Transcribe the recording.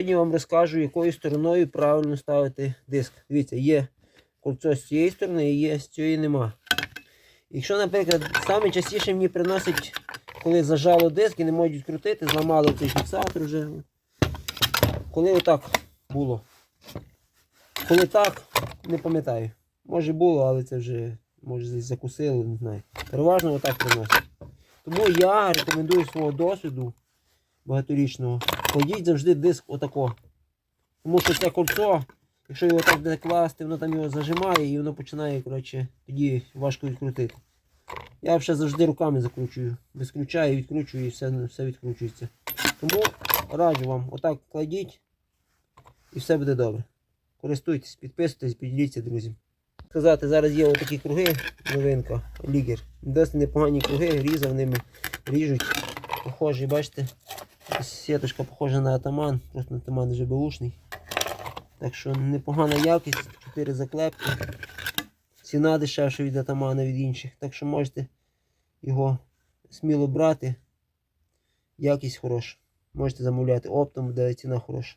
Сьогодні вам розкажу, якою стороною правильно ставити диск. Дивіться, є кольцо з цієї сторони і є з цієї нема. Якщо, наприклад, саме частіше мені приносять, коли зажало диск і не можуть відкрутити, зламали цей фіксатор вже. Коли отак було. Коли так, не пам'ятаю. Може було, але це вже може закусили, не знаю. Переважно отак приносять. Тому я рекомендую свого досвіду багаторічного. Кладіть завжди диск отако. Тому що це кольцо, якщо його так буде класти, воно там його зажимає і воно починає, коротше, тоді важко відкрутити. Я вже завжди руками закручую. Без відкручую і все, все відкручується. Тому раджу вам, отак кладіть і все буде добре. Користуйтесь, підписуйтесь, поділіться, друзі. Сказати, зараз є отакі круги, новинка, лігер. Досить непогані круги, різав ними, ріжуть. Похожі, бачите? Сіточка похожа на атаман, просто атаман вже беушний. Так що непогана якість, 4 заклепки. Ціна дешевша від атамана від інших. Так що можете його сміло брати. Якість хороша. Можете замовляти оптом, де ціна хороша.